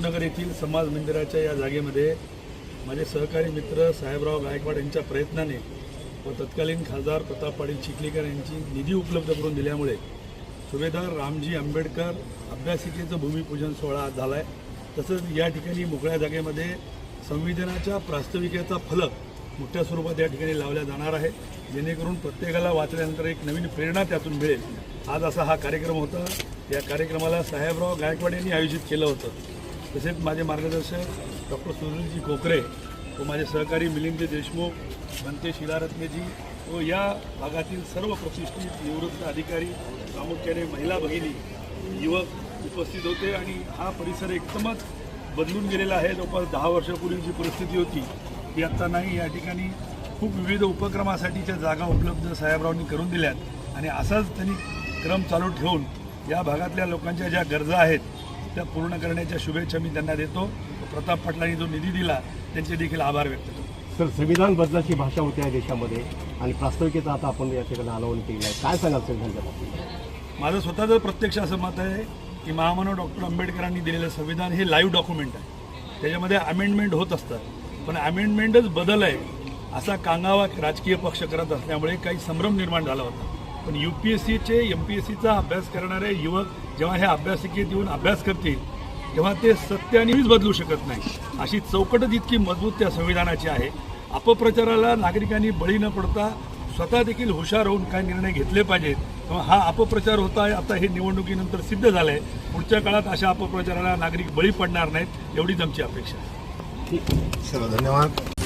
नगर येथील समाज मंदिराच्या या जागेमध्ये माझे सहकारी मित्र साहेबराव गायकवाड यांच्या प्रयत्नाने व तत्कालीन खासदार प्रताप पाटील चिखलीकर यांची निधी उपलब्ध करून दिल्यामुळे सुभेदार रामजी आंबेडकर अभ्यासिकेचं भूमिपूजन सोहळा आज झाला आहे तसंच या ठिकाणी मोकळ्या जागेमध्ये संविधानाच्या प्रास्ताविकेचा फलक मोठ्या स्वरूपात या ठिकाणी लावल्या जाणार आहे. जेणेकरून प्रत्येकाला वाचल्यानंतर एक नवीन प्रेरणा त्यातून मिळेल. आज असा हा कार्यक्रम होता. या कार्यक्रमाला साहेबराव गायकवाड यांनी आयोजित केलं होतं. तसेच माझे मार्गदर्शक डॉक्टर सुनीलजी कोकरे व माझे सहकारी मिलिंद देशमुख बनते शिलारत्नेजी व या भागातील सर्व प्रतिष्ठित निवृत्त अधिकारी प्रामुख्याने महिला भगिनी युवक उपस्थित होते आणि हा परिसर एकदमच बदलून गेलेला आहे. जवळपास दहा वर्षापूर्वी जी परिस्थिती होती. ती आत्ता नाही. या ठिकाणी खूप विविध उपक्रमासाठीच्या जागा उपलब्ध साहेबरावांनी करून दिल्यात. आणि असाच त्यांनी क्रम चालू ठेवून या भागातल्या लोकांच्या ज्या गरजा आहेत त्या पूर्ण करण्याच्या शुभेच्छा मी त्यांना देतो. प्रताप पाटलांनी जो निधी दिला त्यांचे देखील आभार व्यक्त करतो. सर संविधान बदलाची भाषा होती या देशामध्ये आणि प्रास्ताविकेचं आता आपण या ठिकाणी आलावन केलं आहे काय सांगाल संविधानच्या बाबतीत? माझं स्वतःचं प्रत्यक्ष असं मत आहे की महामानव डॉक्टर आंबेडकरांनी दिलेलं संविधान हे लाईव्ह डॉक्युमेंट आहे. त्याच्यामध्ये अमेंडमेंट होत असतात. पण अमेंडमेंटच बदल आहे असा कांगावा राजकीय पक्ष करत असल्यामुळे काही संभ्रम निर्माण झाला होता. पण यू पी एस सीचे एम पी एस सीचा अभ्यास करणारे युवक जेव्हा ह्या अभ्यासिकेत येऊन अभ्यास करतील तेव्हा ते सत्य बदलू शकत नाही. अशी चौकटच इतकी मजबूत त्या संविधानाची आहे. अपप्रचाराला नागरिकांनी बळी न पडता स्वतः देखील हुशार होऊन काय निर्णय घेतले पाहिजेत. तेव्हा हा अपप्रचार होता आहे. आता हे निवडणुकीनंतर सिद्ध झालं आहे पुढच्या काळात अशा अपप्रचाराला नागरिक बळी पडणार नाहीत एवढीच आमची अपेक्षा आहे. ठीक चला धन्यवाद.